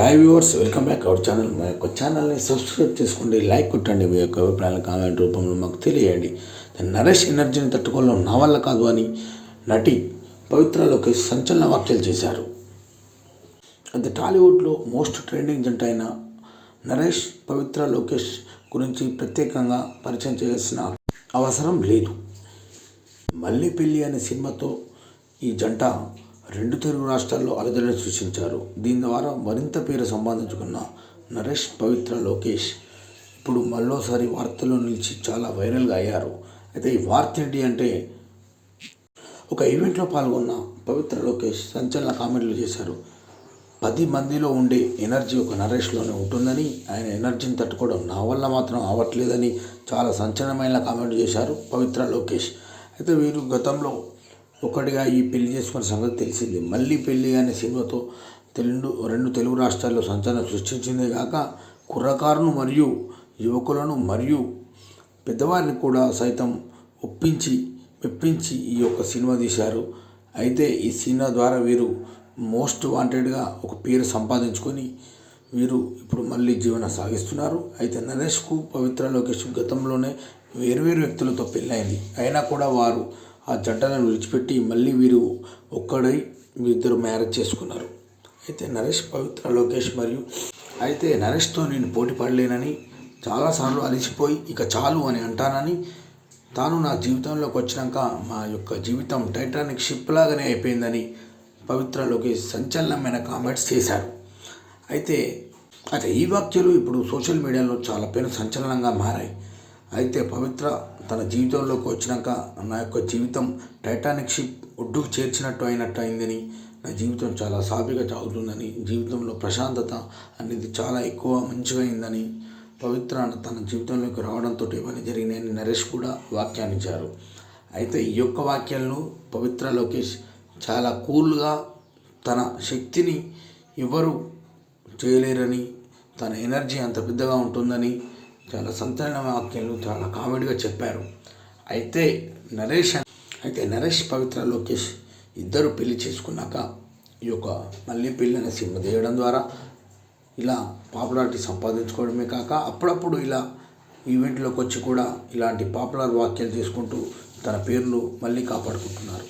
Hi viewers welcome back our channel మా యొక్క ఛానల్ని సబ్స్క్రైబ్ చేసుకోండి లైక్ కొట్టండి. మీ యొక్క అభిప్రాయాలు కామెంట్ రూపంలో మాకు తెలియండి నరేష్ ఎనర్జీని తట్టుకోవడం నా వల్ల కాదు అని నటి పవిత్రలోకి సంచలన వ్యాఖ్యలు చేశారు. అది టాలీవుడ్లో మోస్ట్ ట్రెండింగ్ జంట అయిన నరేష్ పవిత్ర లోకేష్ గురించి ప్రత్యేకంగా పరిచయం చేయాల్సిన అవసరం లేదు. మళ్ళీ పెళ్ళి అనే సినిమాతో ఈ జంట రెండు తెలుగు రాష్ట్రాల్లో అలజడిని సృష్టించారు. దీని ద్వారా మరింత పేరు సంపాదించుకున్న నరేష్ పవిత్ర లోకేష్ ఇప్పుడు మరోసారి వార్తల్లో నిలిచి చాలా వైరల్గా అయ్యారు. అయితే ఈ వార్త ఏంటి అంటే ఒక ఈవెంట్లో పాల్గొన్న పవిత్ర లోకేష్ సంచలన కామెంట్లు చేశారు. పది మందిలో ఉండే ఎనర్జీ ఒక నరేష్లోనే ఉంటుందని ఆయన ఎనర్జీని తట్టుకోవడం నా వల్ల మాత్రం అవ్వట్లేదని చాలా సంచలనమైన కామెంట్ చేశారు పవిత్ర లోకేష్. అయితే వీరు గతంలో ఒకటిగా ఈ పెళ్ళి చేసుకున్న సంగతి తెలిసింది. మళ్ళీ పెళ్ళి అనే సినిమాతో తెలుగు రెండు తెలుగు రాష్ట్రాల్లో సంచలనం సృష్టించిందే కాక కుర్రకారును మరియు యువకులను మరియు పెద్దవారిని కూడా సైతం ఒప్పించి మెప్పించి ఈ యొక్క సినిమా తీశారు. అయితే ఈ సినిమా ద్వారా వీరు మోస్ట్ వాంటెడ్గా ఒక పేరు సంపాదించుకొని వీరు ఇప్పుడు మళ్ళీ జీవనం సాగిస్తున్నారు. అయితే నరేష్కు పవిత్ర లోకేష్ గతంలోనే వేరువేరు వ్యక్తులతో పెళ్ళైంది అయినా కూడా వారు ఆ జంటలను విడిచిపెట్టి మళ్ళీ వీరు ఒక్కడై వీరిద్దరు మ్యారేజ్ చేసుకున్నారు. అయితే నరేష్ పవిత్ర లోకేష్ మరియు అయితే నరేష్తో నేను పోటీ పడలేనని చాలాసార్లు అలిసిపోయి ఇక చాలు అని అంటానని తాను నా జీవితంలోకి వచ్చినాక మా యొక్క జీవితం టైటానిక్ షిప్ లాగానే అయిపోయిందని పవిత్ర లోకేష్ సంచలనమైన కామెంట్స్ చేశారు. అయితే అయితే ఈ వ్యాఖ్యలు ఇప్పుడు సోషల్ మీడియాలో చాలా పేరు సంచలనంగా మారాయి. అయితే పవిత్ర తన జీవితంలోకి వచ్చినాక నా యొక్క జీవితం టైటానిక్ షిప్ ఒడ్డుకు చేర్చినట్టు అయినట్టు అయిందని నా జీవితం చాలా సాఫీగా సాగుతుందని జీవితంలో ప్రశాంతత అనేది చాలా ఎక్కువ మంచిగా అయిందని పవిత్ర తన జీవితంలోకి రావడంతో ఇవన్నీ జరిగినాయని నరేష్ కూడా వ్యాఖ్యానించారు. అయితే ఈ యొక్క వాక్యాలను పవిత్ర లోకేష్ చాలా కూల్గా తన శక్తిని ఎవరు చేయలేరని తన ఎనర్జీ అంత పెద్దగా ఉంటుందని చాలా సంచలన వాక్యాలు చాలా కామెడీగా చెప్పారు. అయితే నరేష్ అయితే నరేష్ పవిత్ర లోకేష్ ఇద్దరు పెళ్ళి చేసుకున్నాక ఈ యొక్క మళ్ళీ పెళ్ళిన సినిమా తీయడం ద్వారా ఇలా పాపులారిటీ సంపాదించుకోవడమే కాక అప్పుడప్పుడు ఇలా ఈవెంట్లోకి వచ్చి కూడా ఇలాంటి పాపులర్ వాక్యాలు చేసుకుంటూ తన పేరును మళ్ళీ కాపాడుకుంటున్నారు.